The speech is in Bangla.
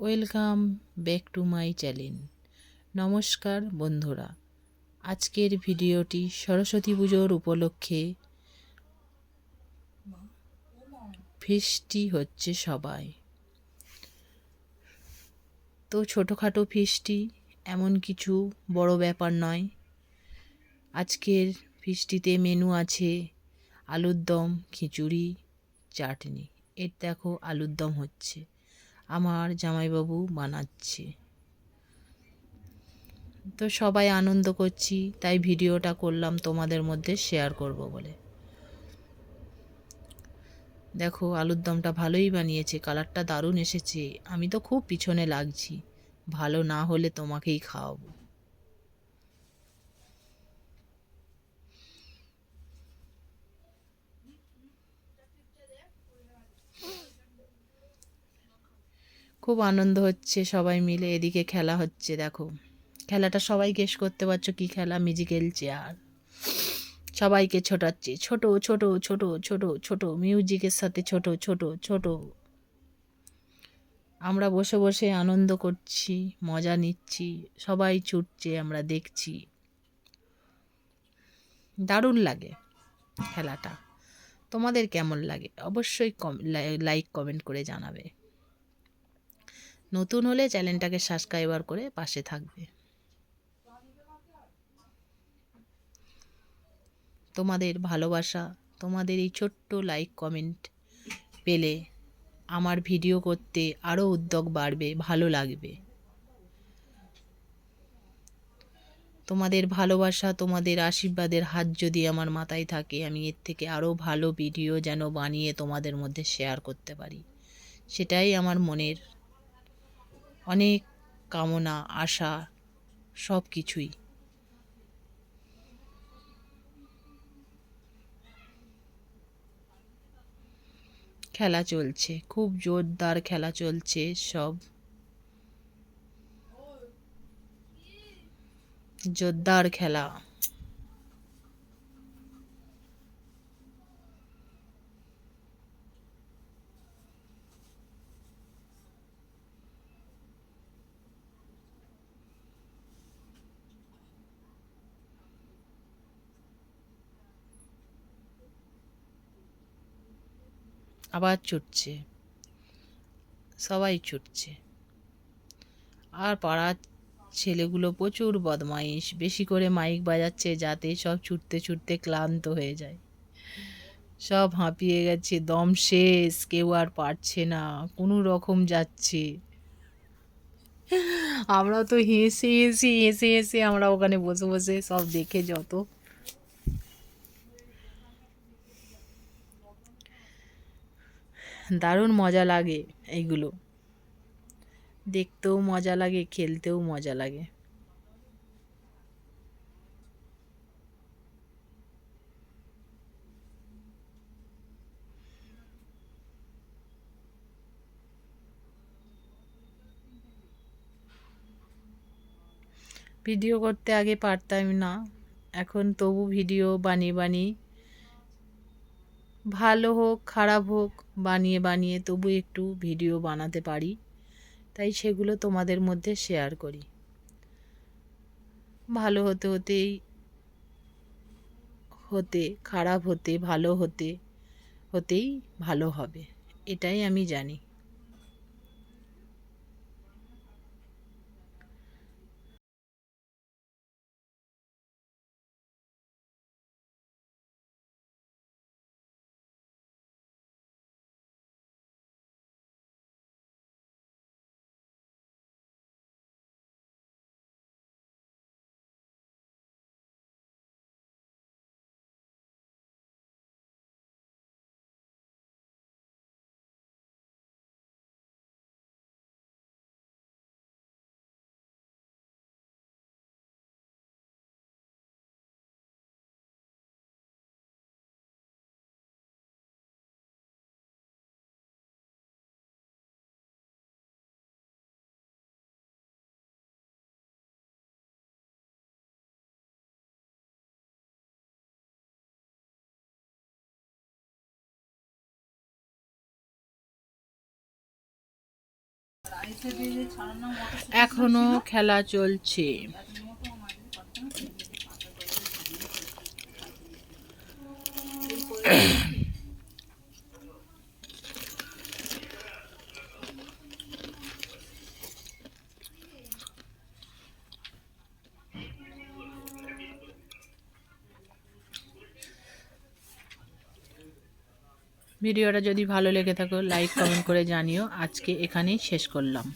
Welcome back to my channel. নমস্কার বন্ধুরা। আজকের ভিডিওটি সরস্বতী পুজোর উপলক্ষে ফিস্টি হচ্ছে সবাই। তো ছোটোখাটো ফিস্টি এমন কিছু বড় ব্যাপার নয়। আজকের ফিস্টিতে মেনু আছে আলুর দম, খিচুড়ি, চাটনি। এর দেখো আলুর দম হচ্ছে। আমার জামাইবাবু বানাচ্ছে। তো সবাই আনন্দ করছি, তাই ভিডিওটা করলাম তোমাদের মধ্যে শেয়ার করব বলে। দেখো, আলুর দমটা ভালোই বানিয়েছে কালারটা দারুণ এসেছে। আমি তো খুব পিছনে লাগছি, ভালো না হলে তোমাকেই খাওয়াবো। খুব আনন্দ হচ্ছে সবাই মিলে, এদিকে খেলা হচ্ছে, দেখো। খেলাটা সবাই গেস করতে পারছ কি খেলা? মিউজিক্যাল চেয়ার সবাইকে ছোটাচ্ছে, ছোট ছোট ছোট ছোট ছোট মিউজিকের সাথে ছোট ছোট ছোট। আমরা বসে বসে আনন্দ করছি, মজা নিচ্ছি, সবাই ছুটছে, আমরা দেখছি। দারুণ লাগে খেলাটা। তোমাদের কেমন লাগে? অবশ্যই কম লাইক কমেন্ট করে জানাবে। নতুন হলে চ্যানেলটাকে সাবস্ক্রাইবার করে পাশে থাকবে। তোমাদের ভালোবাসা, তোমাদের এই ছোট্ট লাইক কমেন্ট পেলে আমার ভিডিও করতে আরও উদ্যোগ বাড়বে, ভালো লাগবে। তোমাদের ভালোবাসা, তোমাদের আশীর্বাদের হাত যদি আমার মাথায় থাকে, আমি এর থেকে আরও ভালো ভিডিও যেন বানিয়ে তোমাদের মধ্যে শেয়ার করতে পারি। সেটাই আমার মনের অনেক কামনা আশা সব কিছুই খেলা চলছে খুব জোরদার খেলা চলছে সব। জোরদার খেলা। আবার ছুটছে। সবাই ছুটছে। আর পাড়ার ছেলেগুলো প্রচুর বদমাইশ। বেশি করে মাইক বাজাচ্ছে যাতে সব ছুটতে ছুটতে ক্লান্ত হয়ে যায়। সব হাঁপিয়ে গেছে, দম শেষ, কেউ আর পারছে না, কোনো রকম যাচ্ছে। আমরা তো হেসে হেসে হেসে হেসে আমরা ওখানে বসে বসে সব দেখে যত দারুণ মজা লাগে এইগুলো। দেখতেও মজা লাগে, খেলতেও মজা লাগে। ভিডিও করতে আগে পারতাম না, এখন তবু ভিডিও বানিয়ে বানিয়ে ভালো হোক, খারাপ হোক, বানিয়ে বানিয়ে তবু একটু ভিডিও বানাতে পারি। তাই সেগুলো তোমাদের মধ্যে শেয়ার করি। ভালো হতে হতেই হতে, খারাপ হতে, ভালো হতে, হতেই ভালো হবে। এটাই আমি জানি। এখনও খেলা চলছে। ভিডিওটা যদি ভালো লেগে থাকো লাইক কমেন্ট করে জানিও। আজকে এখানেই শেষ করলাম।